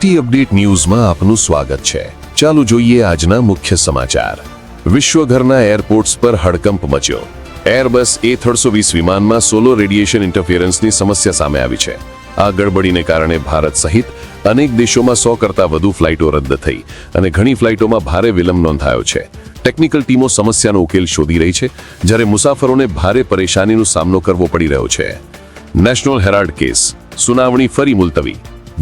T update ન્યૂઝમાં આપનું સ્વાગત છે. ચાલુ જોઈએ આજના મુખ્ય સમાચાર. વિશ્વભરના એરપોર્ટ્સ પર હડકંપ મચ્યો. એરબસ એ થર્ડસો વીસ વિમાનમાં સોલો રેડિયેશન ઇન્ટરફિયરન્સની સમસ્યા સામે આવી છે. આ ગડબડીને કારણે ભારત સહિત અનેક દેશોમાં સો કરતાં વધુ ફ્લાઇટો રદ થઈ અને ઘણી ફ્લાઇટોમાં ભારે વિલંબ નોંધાયો છે. ટેકનિકલ ટીમો સમસ્યાનો ઉકેલ શોધી રહી છે, જ્યારે મુસાફરોને ભારે પરેશાનીનો સામનો કરવો પડી રહ્યો છે. National Herald case. સુનાવણી ફરી મુલતવી.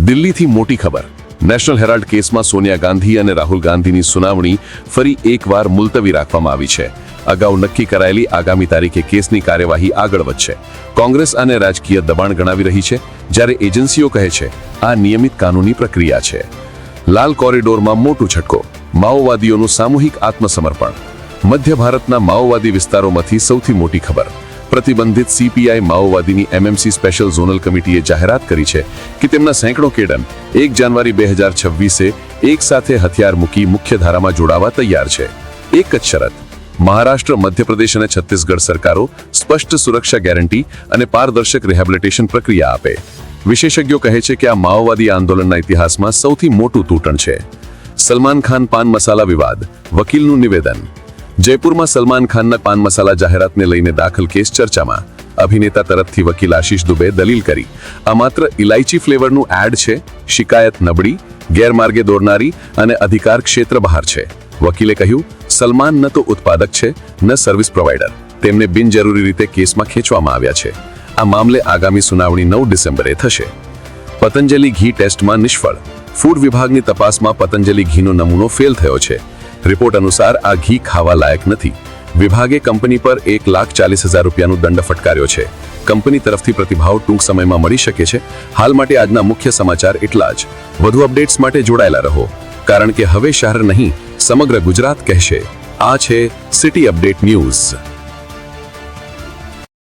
દિલ્હીથી મોટી ખબર. નેશનલ હેરાલ્ડ કેસમાં સોનિયા ગાંધી અને રાહુલ ગાંધીની સુનાવણી ફરી એકવાર મુલતવી રાખવામાં આવી છે. અગાઉ નક્કી કરાયેલી આગામી તારીખે કેસની કાર્યવાહી આગળ વધશે. કોંગ્રેસ આને રાજકીય દબાણ ગણાવી રહી છે, જ્યારે એજન્સીઓ કહે છે, આ નિયમિત કાનૂની પ્રક્રિયા છે. લાલ કોરિડોરમાં મોટું છટકો, માઓવાદીઓનું સામૂહિક આત્મસમર્પણ. મધ્ય ભારતના માઓવાદી વિસ્તારોમાંથી સૌથી મોટી ખબર. પ્રતિબંધિત સીપીઆઈ માઓવાદીની એમએમસી સ્પેશિયલ ઝોનલ કમિટીએ જાહેરાત કરી છે કે તેમના સેંકડો કેડન એક જાન્યુઆરી બે હજાર છવ્વીસે એક સાથે હથિયાર મૂકી મુખ્ય ધારામાં જોડાવા તૈયાર છે. એક જ શરત, મહારાષ્ટ્ર, મધ્યપ્રદેશ અને છત્તીસગઢ સરકારો સ્પષ્ટ સુરક્ષા ગેરંટી અને પારદર્શક રિહેબિલિટેશન પ્રક્રિયા આપે. વિશેષજ્ઞો કહે છે કે આ માઓવાદી આંદોલનના ઇતિહાસમાં સૌથી મોટું તૂટણ છે. સલમાન ખાન પાન મસાલા વિવાદ, વકીલનું નિવેદન જયપુરમાં સલમાન ખાનના પાન મસાલા જાહેરાતને લઈને દાખલ કેસ ચર્ચામાં. અભિનેતા તરફથી વકીલ આશીષ દુબે દલીલ કરી. આ માત્ર ઇલાયચી ફ્લેવરનું એડ છે, શિકાયત નબળી, ગેરમાર્ગે દોરનારી અને અધિકાર ક્ષેત્ર બહાર છે. વકીલે કહ્યું, સલમાન ન તો ઉત્પાદક છે, ન સર્વિસ પ્રોવાઈડર તેમને બિનજરૂરી રીતે કેસમાં ખેંચવામાં આવ્યા છે. આ મામલે આગામી સુનાવણી નવ ડિસેમ્બરે થશે. પતંજલિ ઘી ટેસ્ટમાં નિષ્ફળ. ફૂડ વિભાગની તપાસમાં પતંજલિ ઘીનો નમૂનો ફેલ થયો છે. રિપોર્ટ અનુસાર આ ઘી ખાવા લાયક નથી. વિભાગે કંપની પર એક લાખ ચાલીસ હજાર રૂપિયાનો દંડ ફટકાર્યો છે. કંપની તરફથી પ્રતિભાવ ટૂંક સમયમાં મળી શકે છે. હાલ માટે આજના મુખ્ય સમાચાર એટલા જ. વધુ અપડેટ્સ માટે જોડાયેલા રહો. કારણ કે હવે શહેર નહીં, સમગ્ર ગુજરાત કહેશે. આ છે સિટી અપડેટ ન્યૂઝ.